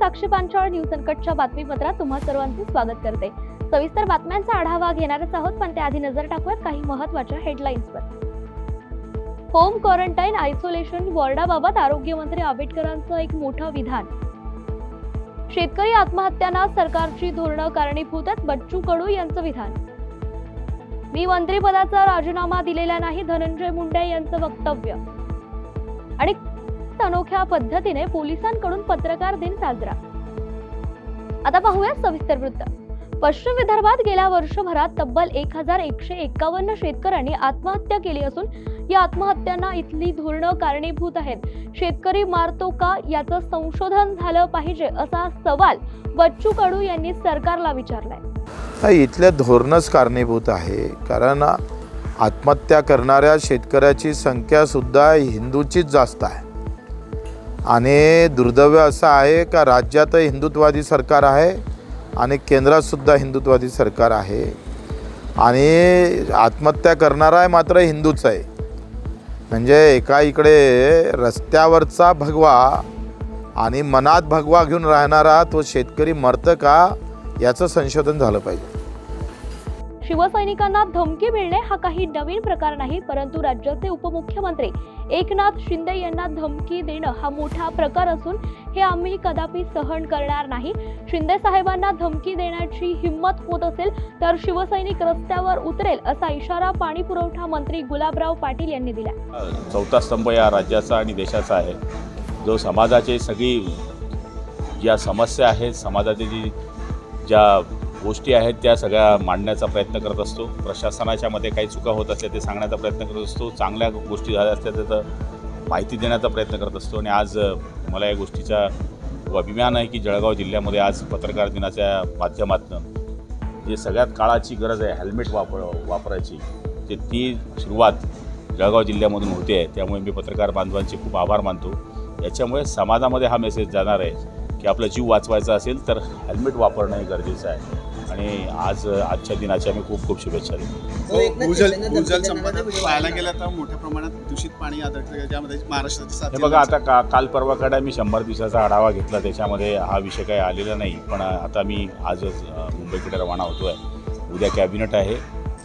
साक्षी Panchal news अनकटच्या बातमीपत्रात तुम्हा सर्वांचे स्वागत करते. सविस्तर बातम्यांचा आढावा घेणारच आहोत पण त्याआधी नजर टाकूयात काही महत्त्वाच्या हेडलाईन्सवर होम क्वारंटाईन आयसोलेशन वॉर्डाबाबत आरोग्यमंत्री आंबेडकरांचं एक मोठं विधान. शेतकरी आत्महत्यांना सरकारची धोरणं कारणीभूत आहेत बच्चू कडू यांचं विधान. मी मंत्रिपदाचा राजीनामा दिलेला नाही धनंजय मुंडे यांचं वक्तव्य. अनोख्या पद्धतीने पोलिसांकडून पत्रकार दिन साजरा. आता पाहूया सविस्तर वृत्त. पश्चिम विदर्भात गेल्या वर्षभरात तब्बल एक हजार एकशे एक्कावन्न शेतकऱ्यांनी आत्महत्या केली असून या आत्महत्यांना इथली धोरणं कारणीभूत आहेत. शेतकरी मारतो का याचं संशोधन झालं पाहिजे असा सवाल बच्चू कडू यांनी सरकारला विचारलाय. इथल्या धोरणच कारणीभूत आहे. कारण आत्महत्या करणाऱ्या शेतकऱ्याची संख्यासुद्धा हिंदूचीच जास्त आहे. आणि दुर्दैव असं आहे का राज्यात हिंदुत्ववादी सरकार आहे आणि केंद्रातसुद्धा हिंदुत्ववादी सरकार आहे? आणि आत्महत्या करणारा आहे मात्र हिंदूच आहे. म्हणजे एका इकडे रस्त्यावरचा भगवा आणि मनात भगवा घेऊन राहणारा तो शेतकरी मरतं का याचं संशोधन झालं पाहिजे. शिवसैनिकांना धमकी मिळणे हा काही नवीन प्रकार नाही परंतु राज्याचे उपमुख्यमंत्री एकनाथ शिंदे यांना धमकी देणं हा मोठा प्रकार असून हे आम्ही कदापि सहन करणार नाही. शिंदे साहेबांना धमकी देण्याची हिंमत होत असेल तर शिवसैनिक रस्त्यावर उतरेल असा इशारा पाणी पुरवठा मंत्री गुलाबराव पाटील यांनी दिला. चौथा स्तंभ या राज्याचा आणि देशाचा आहे. जो समाजाचे सगळी ज्या समस्या आहेत समाजाची जी ज्या गोष्टी आहेत त्या सगळ्या मांडण्याचा प्रयत्न करत असतो. प्रशासनाच्या मध्ये काही चुका होत असल्या ते सांगण्याचा प्रयत्न करत असतो. चांगल्या गोष्टी झाल्या असल्या त्याचं माहिती देण्याचा प्रयत्न करत असतो. आणि आज मला या गोष्टीचा अभिमान आहे की जळगाव जिल्ह्यामध्ये आज पत्रकार दिनाच्या माध्यमातून जे सगळ्यात काळाची गरज आहे हेल्मेट वापर वापरायची ते ती सुरुवात जळगाव जिल्ह्यामधून होते आहे. त्यामुळे मी पत्रकार बांधवांचे खूप आभार मानतो. याच्यामुळे समाजामध्ये हा मेसेज जाणार आहे की आपला जीव वाचवायचा असेल तर हेल्मेट वापरणं हे गरजेचं आहे. आणि आज आजच्या दिनाच्या मी खूप खूप शुभेच्छा देतो. हो, भूजल शिंदेने भूजल धमकी संपदा देण्याचा व्हिडिओ पाहायला गेलं तर मोठ्या प्रमाणात दूषित पाणी आढळतं ज्यामध्ये महाराष्ट्राचे सात हे बघा आता का काल परवाकडे मी शंभर दिवसाचा आढावा घेतला त्याच्यामध्ये हा विषय काही आलेला नाही पण आता मी आजच मुंबईकडे रवाना होतो आहे उद्या कॅबिनेट आहे.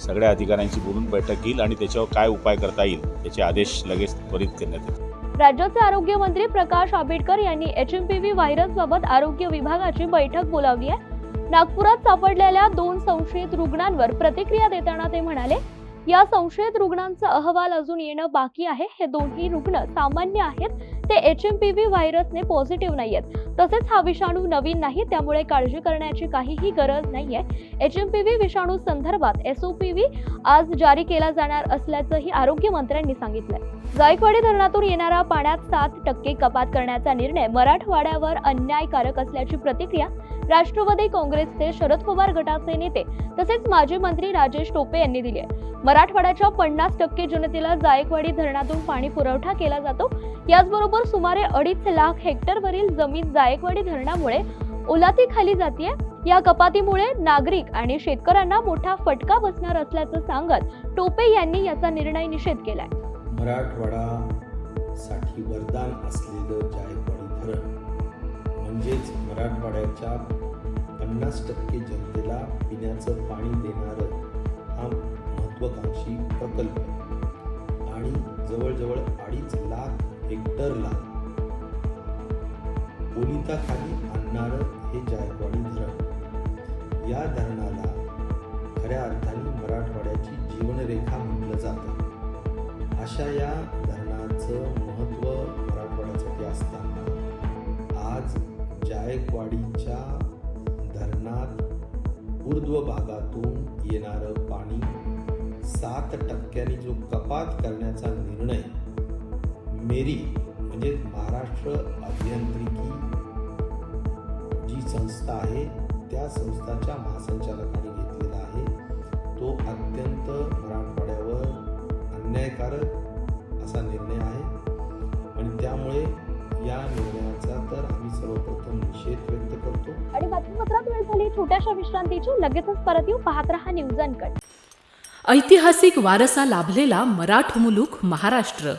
सगळ्या अधिकाऱ्यांची बोलून बैठक घेईल आणि त्याच्यावर काय उपाय करता येईल याचे आदेश लगेच त्वरित करण्यात येतील. राज्याचे आरोग्य मंत्री प्रकाश आंबेडकर यांनी H M P V virus बाबत आरोग्य विभागाची बैठक बोलावली आहे. नागपुरात सापडलेल्या दोन संशयित रुग्णांवर प्रतिक्रिया देताना ते म्हणाले या संशयित रुग्णांचा अहवाल अजून येणं बाकी आहे. हे दोन्ही रुग्ण सामान्य आहेत. ते एच एम पी व्ही व्हायरसने पॉझिटिव्ह नाहीयेत. तसेच हा विषाणू नवीन नाही. त्यामुळे काळजी करण्याची काहीही गरज नाहीये. एच एम पी व्ही विषाणू संदर्भात एस ओ पी व्ही आज जारी केला जाणार असल्याचंही आरोग्य मंत्र्यांनी सांगितलंय. जायकवाडी धरणातून येणाऱ्या पाण्यात सात टक्के कपात करण्याचा निर्णय मराठवाड्यावर अन्यायकारक असल्याची प्रतिक्रिया राष्ट्रवादी काँग्रेसचे शरद पवार गटाचे नेते तसेच माजी मंत्री राजेश टोपे यांनी दिली आहे मराठवाड्याच्या पन्नास टक्के जनतेला जायकवाडी धरणातून पाणी पुरवठा केला जातो. याचबरोबर सुमारे अडीच लाख हेक्टरवरील जमीन जायकवाडी धरणामुळे ओलाती खाली या कपातीमुळे नागरिक आणि शेतकऱ्यांना मोठा फटका बसणार असल्याचं सांगत टोपे यांनी याचा निर्णय निषेध केलाय. मराठवाडासाठी वरदान असलेलं म्हणजेच मराठवाड्याच्या पन्नास टक्के जनतेला पिण्याचं पाणी देणारं हा महत्त्वाकांक्षी प्रकल्प. आणि जवळजवळ अडीच लाख हेक्टरला ओलिताखाली आणणारं हे जायकवाडी धरण. या धरणाला खऱ्या अर्थाने मराठवाड्याची जीवनरेखा म्हटलं जातं. अशा या धरणाचं महत्त्व वाडीच्या धरणात ऊर्ध्व भागातून येणारं पाणी सात टक्क्यांनी जो कपात करण्याचा निर्णय मेरी म्हणजे महाराष्ट्र अभियांत्रिकी जी संस्था आहे त्या संस्थाच्या महासंचालकांनी घेतलेला आहे. तो अत्यंत मराठवाड्यावर अन्यायकारक असा निर्णय आहे. आणि त्यामुळे या निर्णय सर्वप्रथम निषेध व्यक्त करतो. आणि बातमीपत्रात वेळ झाली छोट्याशा विश्रांतीची. लगेचच परत येऊ. पाहत रहा न्यूज अनकट ऐतिहासिक वारसा लाभलेला मराठ मुलूक महाराष्ट्र.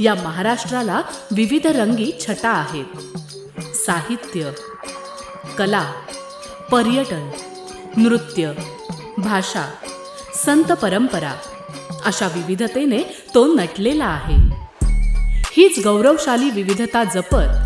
या महाराष्ट्राला विविध रंगी छटा आहेत. साहित्य कला पर्यटन नृत्य भाषा संत परंपरा अशा विविधतेने तो नटलेला आहे. हीच गौरवशाली विविधता जपत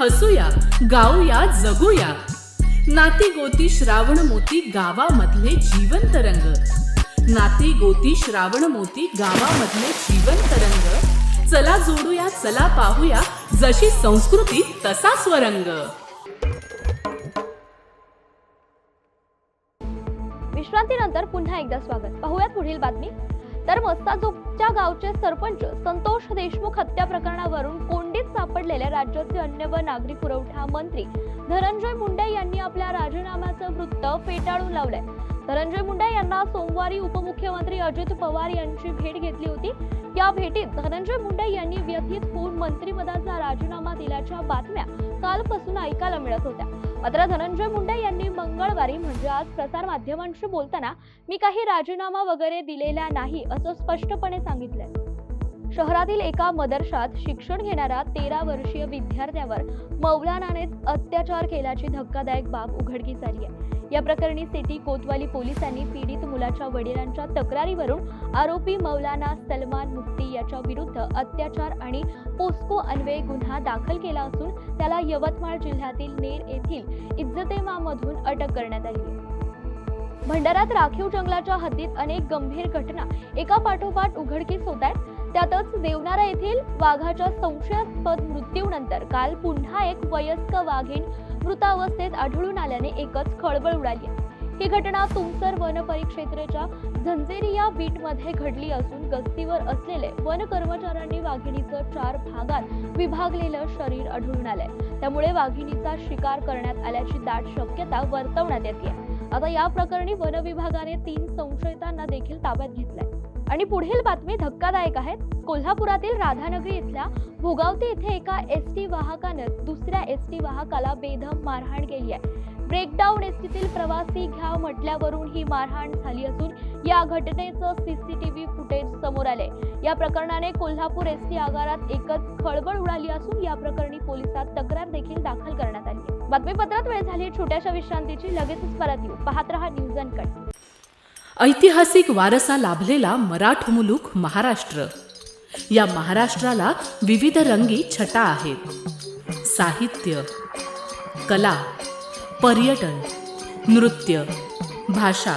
हसूया गाऊया जगूया. नाती गोती श्रावण मोती गावामधले जीवन तरंग नाती गोती श्रावण मोती गावामधले जीवन तरंग चला जोडूया चला पाहूया जशी संस्कृती तसा स्वरंग. विश्रांतीनंतर पुन्हा एकदा स्वागत. पाहूयात पुढील बातमी. तर मस्ताजोगच्या गावचे सरपंच संतोष देशमुख हत्या प्रकरणावरून कोण सापडलेले राज्याचे अन्न व नागरी पुरवठा मंत्री धनंजय मुंडे यांनी आपल्या राजीनाम्याचं वृत्त फेटाळून लावलंय. धनंजय मुंडे यांना सोमवारी उपमुख्यमंत्री अजित पवार यांची भेट घेतली होती. या भेटीत धनंजय मुंडे यांनी व्यथित होऊन मंत्रिपदाचा राजीनामा दिल्याच्या बातम्या कालपासून ऐकायला मिळत होत्या. मात्र धनंजय मुंडे यांनी मंगळवारी म्हणजे आज प्रसार माध्यमांशी बोलताना मी काही राजीनामा वगैरे दिलेला नाही असं स्पष्टपणे सांगितलंय. शहरातील एका मदरशात शिक्षण घेणाऱ्या तेरा वर्षीय विद्यार्थ्यावर मौलानानेच अत्याचार केल्याची धक्कादायक बाब उघडकीस आली आहे. या प्रकरणी सिटी कोतवाली पोलिसांनी पीडित मुलाच्या वडिलांच्या तक्रारीवरून आरोपी मौलाना सलमान मुफ्ती याच्या विरुद्ध अत्याचार आणि पोस्को अन्वये गुन्हा दाखल केला असून त्याला यवतमाळ जिल्ह्यातील नेर येथील इज्जतेमामधून अटक करण्यात आली आहे. भंडाऱ्यात राखीव जंगलाच्या हद्दीत अनेक गंभीर घटना एका पाठोपाठ उघडकीस होत आहेत. त्यातच देवनारा येथील वाघाच्या संशयास्पद मृत्यूनंतर काल पुन्हा एक वयस्क वाघीण मृतावस्थेत आढळून आल्याने एकच खळबळ उडाली आहे. ही घटना तुमसर वन परिक्षेत्राच्या झंझेरिया बीटमध्ये घडली असून गस्तीवर असलेले वन कर्मचाऱ्यांनी वाघिणीचं चार भागात विभागलेलं शरीर आढळून आलंय. त्यामुळे वाघिणीचा शिकार करण्यात आल्याची दाट शक्यता वर्तवण्यात येते आता या प्रकरणी वन विभागाने तीन संशयितांना देखील ताब्यात घेतलंय. आणि पुढील बातमी धक्कादायक आहे कोल्हापुरातील राधानगरी इथल्या भोगावती इथे एका एस टी वाहकानं दुसऱ्या एस टी वाहकाला बेधम मारहाण केली आहे. ब्रेकडाऊन एसटीतील प्रवासी घ्या म्हटल्यावरून ही मारहाण झाली असून या घटनेचं सीसीटीव्ही फुटेज समोर आले या प्रकरणाने कोल्हापूर एस टी आगारात एकच खळबळ उडाली असून या प्रकरणी पोलिसात तक्रार देखील दाखल करण्यात आली बातमीपत्रात वेळ झाली छोट्याशा विश्रांतीची. लगेचच परत येऊ. पाहत रहा न्यूज अँड कट ऐतिहासिक वारसा लाभलेला मराठ मुलूक महाराष्ट्र. या महाराष्ट्राला विविध रंगी छटा आहेत. साहित्य कला पर्यटन नृत्य भाषा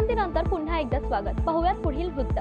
विश्रांतीनंतर पुन्हा एकदा स्वागत. पाहूयात पुढील वृत्त.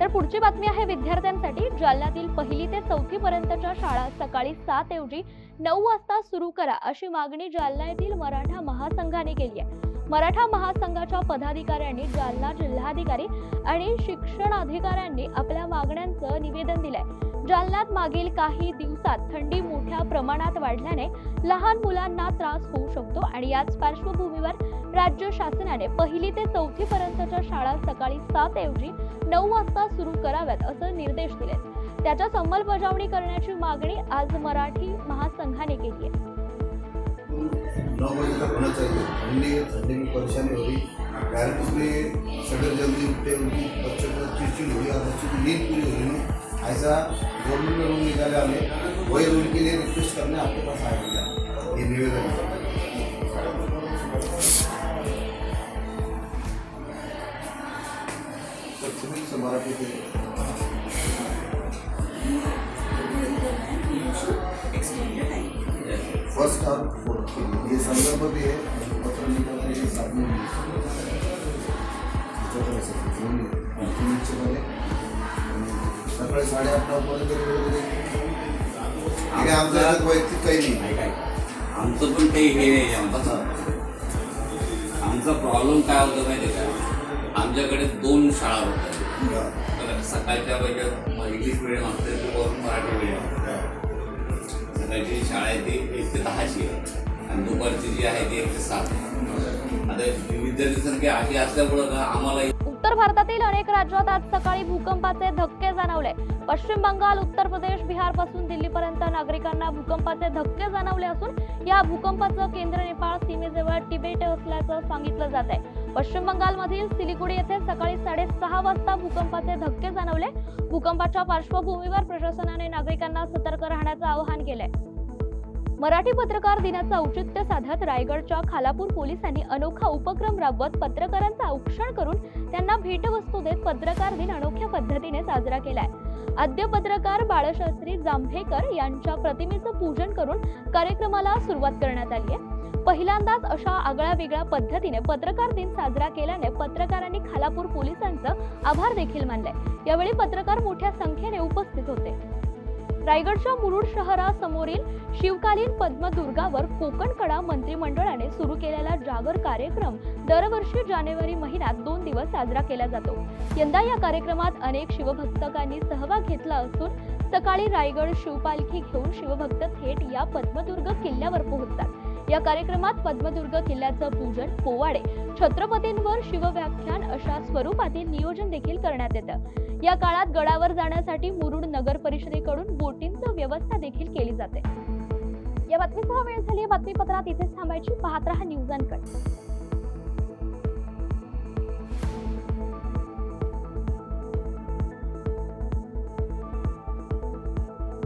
तर पुढची बातमी आहे विद्यार्थ्यांसाठी. जालन्यातील पहिली ते चौथी पर्यंतच्या शाळा सकाळी सात ऐवजी नऊ वाजता सुरू करा अशी मागणी जालना येथील मराठा महासंघाने केली आहे. मराठा महासंघाच्या पदाधिकाऱ्यांनी जालना जिल्हाधिकारी आणि शिक्षण अधिकाऱ्यांनी आपल्या मागण्यांचं निवेदन दिलंय. जालन्यात मागील काही दिवसात थंडी मोठ्या प्रमाणात वाढल्याने लहान मुलांना त्रास होऊ शकतो आणि याच पार्श्वभूमीवर राज्य शासनाने पहिली ते चौथी पर्यंतच्या शाळा सकाळी सात ऐवजी नऊ वाजता सुरू कराव्यात असं निर्देश दिले. त्याच्या अंमलबजावणी करण्याची मागणी आज मराठी महासंघाने केली आहे. नौ बजे तक होना चाहिए ठंडी ठंडी में परेशानी हो रही पेरेंट्स भी जल्दी उठते उनकी बच्चों को चिड़चिड़ हो रही और बच्चों की नींद पूरी ऐसा गवर्नमेंट ने रूल निकाले हमें वही रूल के लिए रिक्वेस्ट करने आपके पास आया था ये निवेदन है। तर तुम्हीच मराठी ते फर्स्ट और फोर्थ के लिए। ये संदर्भ भी है पत्र लिखा था ये सामने सकाळी साडेआठ नऊ पर्यंत. हे काय आमच्या वैयक्तिक काही नाही. नाही काय? आमचं पण काही हे नाही आमचं. आमचा प्रॉब्लेम काय होतो माहिती का? आमच्याकडे दोन शाळा होत्या. सकाळच्या वेळेत इंग्लिश मिडियम असते मराठी मिडियम सकाळची शाळा आहे ती एक ते दहाची आहे. आणि दुपारची जी आहे ती एक ते सात आहे. आता विद्यार्थी संख्या अशी असल्यामुळं का आम्हाला उत्तर भारतातील अनेक राज्यात आज सकाळी भूकंपाचे धक्के जाणवले. पश्चिम बंगाल उत्तर प्रदेश बिहारपासून दिल्लीपर्यंत नागरिकांना भूकंपाचे धक्के जाणवले असून या भूकंपाचं केंद्र नेपाळ सीमेजवळ तिबेट असल्याचं सांगितलं जात आहे पश्चिम बंगालमधील सिलिगुडी येथे सकाळी साडेसहा वाजता भूकंपाचे धक्के जाणवले. भूकंपाच्या पार्श्वभूमीवर प्रशासनाने नागरिकांना सतर्क राहण्याचं आवाहन केलंय. मराठी पत्रकार दिनाचं औचित्य साधत रायगडच्या खालापूर पोलिसांनी अनोखा उपक्रम राबवत पत्रकारांचं औक्षण करून त्यांना भेटवस्तू देत पत्रकार दिन अनोख्या पद्धतीने साजरा केलाय. आद्य पत्रकार बाळशास्त्री जांभेकर यांच्या प्रतिमेचं पूजन करून कार्यक्रमाला सुरुवात करण्यात आली आहे. पहिल्यांदाच अशा आगळ्या वेगळ्या पद्धतीने पत्रकार दिन साजरा केल्याने पत्रकारांनी खालापूर पोलिसांचं आभार देखील मानले यावेळी पत्रकार मोठ्या संख्येने उपस्थित होते. रायगडच्या मुरुड शहरासमोरील शिवकालीन पद्मदुर्गावर कोकणकडा मंत्रिमंडळाने सुरू केलेला जागर कार्यक्रम दरवर्षी जानेवारी महिन्यात दोन दिवस साजरा केला जातो. यंदा या कार्यक्रमात अनेक शिवभक्तकांनी सहभाग घेतला असून सकाळी रायगड शिवपालखी घेऊन शिवभक्त थेट या पद्मदुर्ग किल्ल्यावर पोहोचतात. या कार्यक्रमात पद्मदुर्ग किल्ल्याचं पूजन पोवाडे छत्रपतींवर शिवव्याख्यान अशा स्वरूपातील नियोजन देखील करण्यात येतं. या काळात गडावर जाण्यासाठी मुरुड नगर परिषदेकडून बोटींचं व्यवस्था देखील केली जाते. या बातमीसह वेळ झाली बातमीपत्रात इथेच थांबायची. पाहत राहा न्यूज अँड कट